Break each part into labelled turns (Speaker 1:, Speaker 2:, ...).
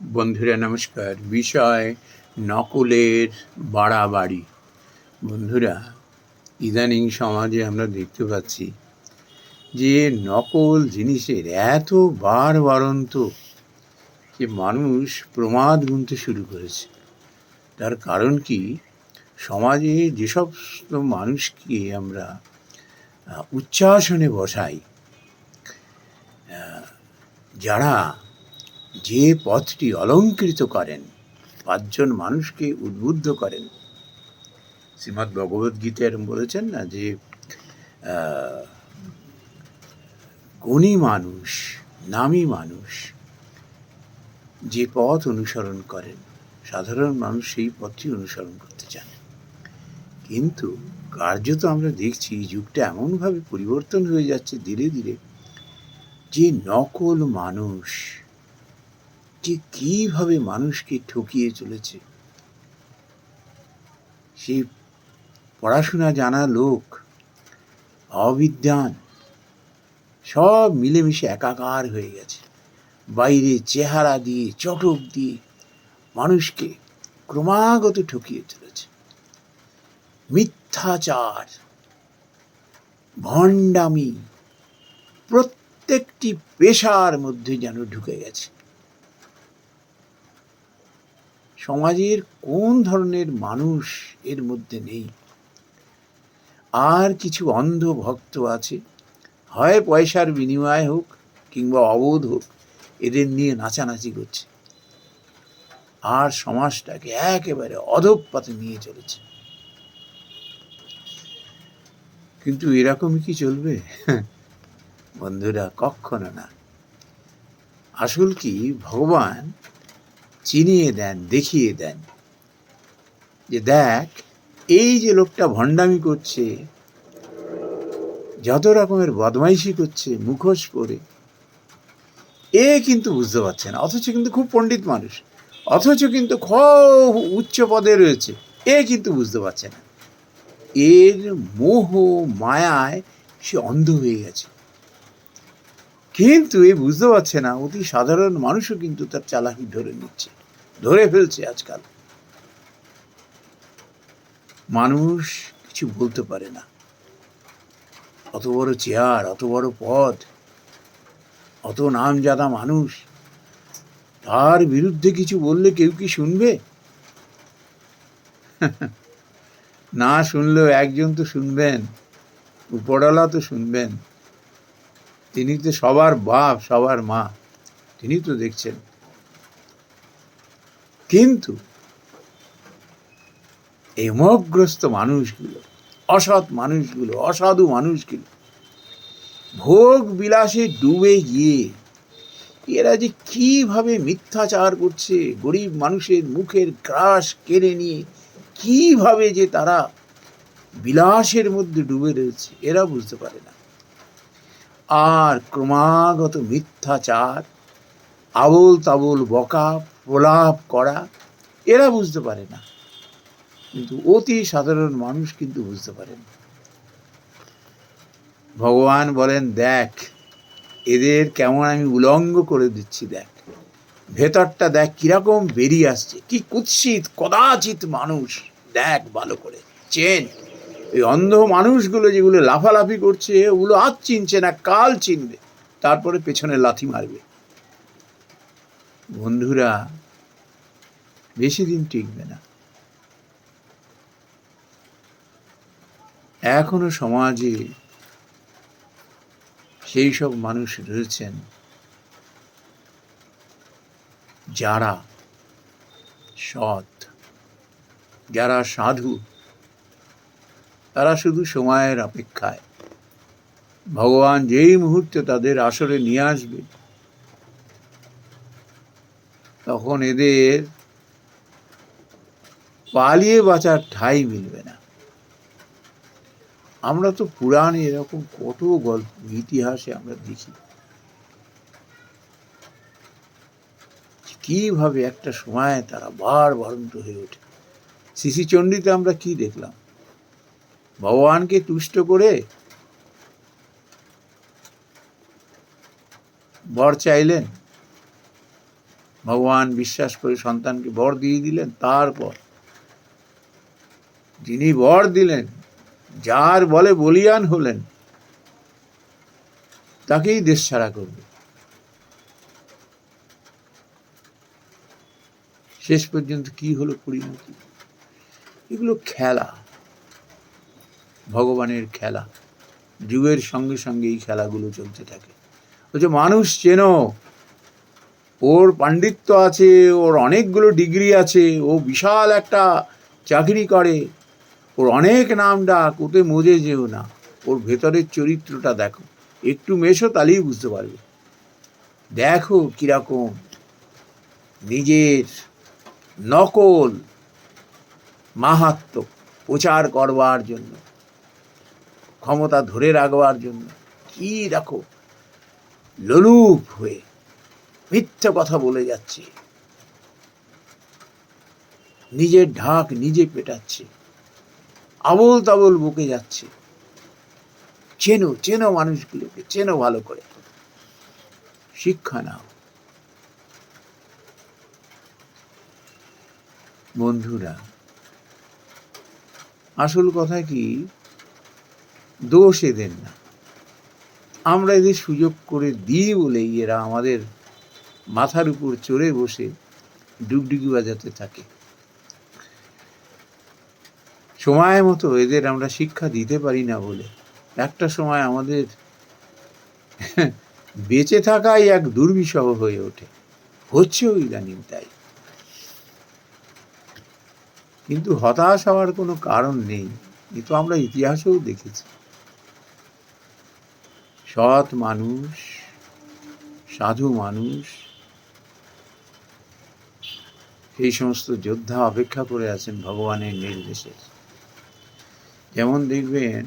Speaker 1: বন্ধুরা, নমস্কার। বিষয় নকলের বাড়াবাড়ি। বন্ধুরা, ইদানিং সমাজে আমরা দেখতে পাচ্ছি যে নকল জিনিসের এত বার বারন্ত যে মানুষ প্রমাদ গুনতে শুরু করেছে। তার কারণ কি? সমাজে যেসব মানুষকে আমরা উচ্চাসনে বসাই যারা যে পথটি অলঙ্কৃত করেন, পাঁচজন মানুষকে উদ্বুদ্ধ করেন। শ্রীমৎ ভগবদ গীতা এরম বলেছেন না যে গুণী মানুষ, নামী মানুষ যে পথ অনুসরণ করেন, সাধারণ মানুষ সেই পথটি অনুসরণ করতে চান। কিন্তু কার্যত আমরা দেখছি যুগটা এমনভাবে পরিবর্তন হয়ে যাচ্ছে ধীরে ধীরে যে নকল মানুষ যে কীভাবে মানুষকে ঠকিয়ে চলেছে। সেই পড়াশোনা জানা লোক, অবিদ্যান, সব মিলেমিশে একাকার হয়ে গেছে। বাইরে চেহারা দিয়ে, চটক দিয়ে মানুষকে ক্রমাগত ঠকিয়ে চলেছে। মিথ্যাচার, ভণ্ডামি প্রত্যেকটি পেশার মধ্যে যেন ঢুকে গেছে। সমাজের কোন ধরনের মানুষ এর মধ্যে নেই? আর কিছু অন্ধ ভক্ত আছে? হয় পয়সার বিনিময় হোক কিংবা অবোধ হোক, এদের নিয়ে নাচানাচি করছে। আর সমাজটাকে একেবারে অধঃপথে নিয়ে চলেছে। কিন্তু এরকমই কি চলবে? বন্ধুরা কখনো না। আসল কি, ভগবান চিনিয়ে দেন, দেখিয়ে দেন। যে দেখ, এই যে লোকটা ভণ্ডামি করছে, যত রকমের বদমাইশি করছে, মুখোশ করে এ কিন্তু বুঝতে পারছে না। অথচ কিন্তু খুব পণ্ডিত মানুষ। অথচ কিন্তু খুব উচ্চ পদে রয়েছে। এ কিন্তু বুঝতে পারছে না। এর মোহ, মায়ায় সে অন্ধ হয়ে গেছে। কিন্তু এ বুঝতে পারছে না, অতি সাধারণ মানুষও কিন্তু তার চালাকি ধরে নিচ্ছে, ধরে ফেলছে আজকাল। মানুষ কিছু বলতে পারে না। অত বড় চেয়ার, অত বড় পদ, অত নামজাদা মানুষ, তার বিরুদ্ধে কিছু বললে কেউ কি শুনবে? না শুনলেও একজন তো শুনবেন, উপরওয়ালা তো শুনবেন। তিনি তো সবার বাপ, সবার মা। তিনি তো দেখছেন। কিন্তু এমগ্রস্ত মানুষগুলো, অসৎ মানুষগুলো, অসাধু মানুষগুলো, ভোগ বিলাসে ডুবে গিয়ে এরা যে কীভাবে মিথ্যাচার করছে, গরিব মানুষের মুখের গ্রাস কেড়ে নিয়ে কীভাবে যে তারা বিলাসের মধ্যে ডুবে রয়েছে, এরা বুঝতে পারে না। আর ক্রমাগত মিথ্যাচার আবল তাবল বকা, প্রলাপ করা, এরা বুঝতে পারে না। কিন্তু অতি সাধারণ মানুষ কিন্তু বুঝতে পারেন ভগবান বলেন, দেখ, এদের কেমন আমি উলঙ্গ করে দিচ্ছি, দেখ। ভেতরটা দেখ, কীরকম বেরিয়ে আসছে, কি কুৎসিত, কদাচিৎ মানুষ। দেখ ভালো করে, চেন। এই অন্ধ মানুষগুলো যেগুলো লাফালাফি করছে ওগুলো আজ চিনছে না, কাল চিনবে। তারপরে পেছনে লাথি মারবে। বন্ধুরা, বেশি দিন টিকবে না। এখনও সমাজে সেই সব মানুষ রয়েছেন যারা সৎ, যারা সাধু। তারা শুধু সময়ের অপেক্ষায়। ভগবান যেই মুহূর্তে তাদের আসরে নিয়ে আসবে, তখন এদের পালিয়ে বাঁচার ঠাঁই মিলবে না। আমরা তো পুরাণে এরকম কত গল্প, ইতিহাসে আমরা দেখি। কীভাবে একটা সময় তারা বার বারন্ত হয়ে ওঠে। শিশিচণ্ডীতে আমরা কি দেখলাম? ভগবানকে তুষ্ট করে বর চাইলেন। ভগবান বিশ্বাস করে সন্তানকে বর দিয়ে দিলেন, তারপর যিনি বর দিলেন, যার বলে বলিয়ান হলেন, তাকেই দেশ ছাড়া করবে। শেষ পর্যন্ত কি হলো পরিণতি? এগুলো খেলা। ভগবানের খেলা। যুগের সঙ্গে সঙ্গে এই খেলাগুলো চলতে থাকে। বলছে মানুষ চেনো, ওর পাণ্ডিত্য আছে, ওর অনেকগুলো ডিগ্রি আছে, ও বিশাল একটা চাকরি করে, ওর অনেক নাম ডাক, ওতে মজে যেও না। ওর ভেতরের চরিত্রটা দেখো, একটু মেশো তাহলেই বুঝতে পারবে। দেখো কীরকম নিজের নকল মাহাত্ম প্রচার করবার জন্য। ক্ষমতা ধরে রাখবার জন্য কি দেখো? লোলুপ হয়ে মিথ্যে কথা বলে যাচ্ছে। নিজের ঢাক নিজে পেটাচ্ছে। আবল তাবল বকে যাচ্ছে। চেনো চেনো মানুষগুলোকে, চেনো ভালো করে। শিক্ষা নাও। বন্ধুরা, আসল কথা কি? দোষ এদের না। আমরা এদের সুযোগ করে দিই বলেই এরা আমাদের মাথার উপর চড়ে বসে ডুগডুগি বাজাতে থাকে। সময় মতো এদের আমরা শিক্ষা দিতে পারি না বলে। একটা সময় আমাদের বেঁচে থাকাই এক দুর্বিষহ হয়ে ওঠে। হচ্ছেও ইদানিং তাই। কিন্তু হতাশ হওয়ার কোনো কারণ নেই। এ তো আমরা ইতিহাসেও দেখেছি। সৎ মানুষ, সাধু মানুষ, এই সমস্ত যোদ্ধা অপেক্ষা করে আছেন ভগবানের নির্দেশে। যেমন দেখবেন,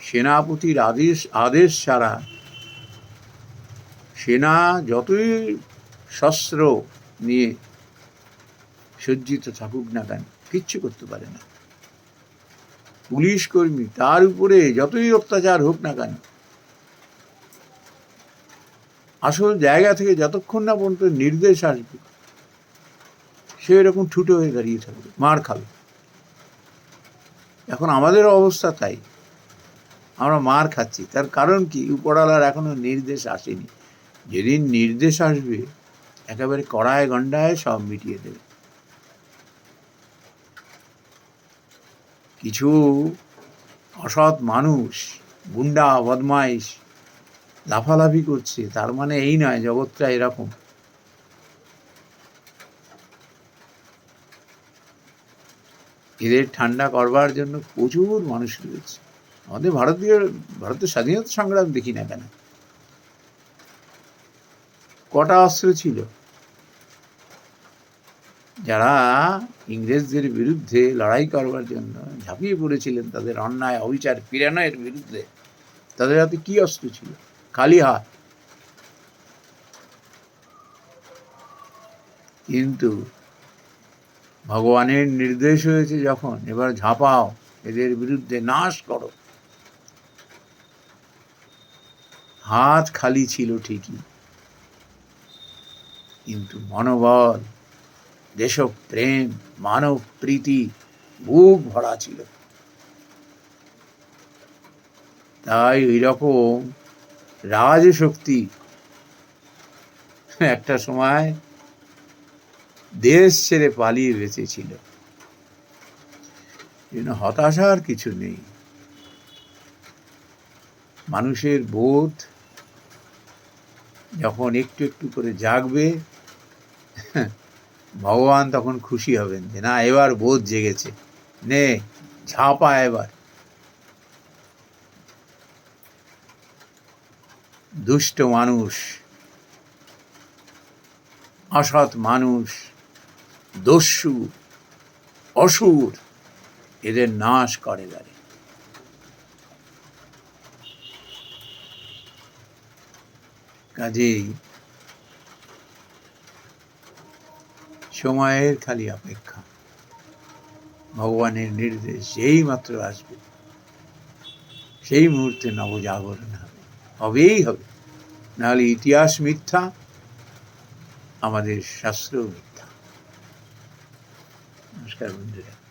Speaker 1: সেনাপতির আদেশ আদেশ ছাড়া সেনা যতই শস্ত্র নিয়ে সজ্জিত থাকুক না কেন, কিচ্ছু করতে পারে না। পুলিশ কর্মী তার উপরে যতই অত্যাচার হোক না কেন আসল জায়গা থেকে যতক্ষণ না পর্যন্ত নির্দেশ আসবে, সে এরকম ঠুটো হয়ে দাঁড়িয়ে থাকবে, মার খাবে। এখন আমাদের অবস্থা তাই। আমরা মার খাচ্ছি। তার কারণ কি? উপরালার এখনও নির্দেশ আসেনি। যেদিন নির্দেশ আসবে, একেবারে কড়ায় গন্ডায় সব মিটিয়ে দেবে। কিছু অসৎ মানুষ, গুন্ডা, বদমাইশ লাফালাফি করছে, তার মানে এই নয়, জগৎটা এরকম। এদের ঠান্ডা করবার জন্য প্রচুর মানুষ রয়েছে। আমাদের ভারতীয়, ভারতের স্বাধীনতা সংগ্রাম দেখি না কেন? কটা অস্ত্র ছিল? যারা ইংরেজদের বিরুদ্ধে লড়াই করবার জন্য ঝাঁপিয়ে পড়েছিলেন, তাদের অন্যায়, অবিচার পিরানয়ের বিরুদ্ধে। তাদের হাতে কি অস্ত্র ছিল? খালি হাত। কিন্তু ভগবানের নির্দেশ হয়েছে যখন, এবার ঝাঁপাও, এদের বিরুদ্ধে নাশ করো। হাত খালি ছিল ঠিকই, কিন্তু মনোবল, দেশপ্রেম, মানব প্রীতি, বুক ভরা ছিল। তাই ওই রকম রাজশক্তি। একটা সময় দেশ ছেড়ে পালিয়ে বেঁচেছিল। জন্য হতাশার কিছু নেই। মানুষের বোধ যখন একটু একটু করে জাগবে, ভগবান তখন খুশি হবেন যে, না, এবার বোধ জেগেছে। নে, ঝাঁপা এবার। দুষ্ট মানুষ অসৎ মানুষ, দস্যু, অসুর, এদের নাশ করে দাঁড়ে কাজেই সময়ের খালি অপেক্ষা, ভগবানের নির্দেশ যেই মাত্র আসবে, সেই মুহূর্তে নবজাগরণ হবে, হবেই হবে। নাহলে ইতিহাস মিথ্যা আমাদের শাস্ত্র মিথ্যা। নমস্কার বন্ধুরা।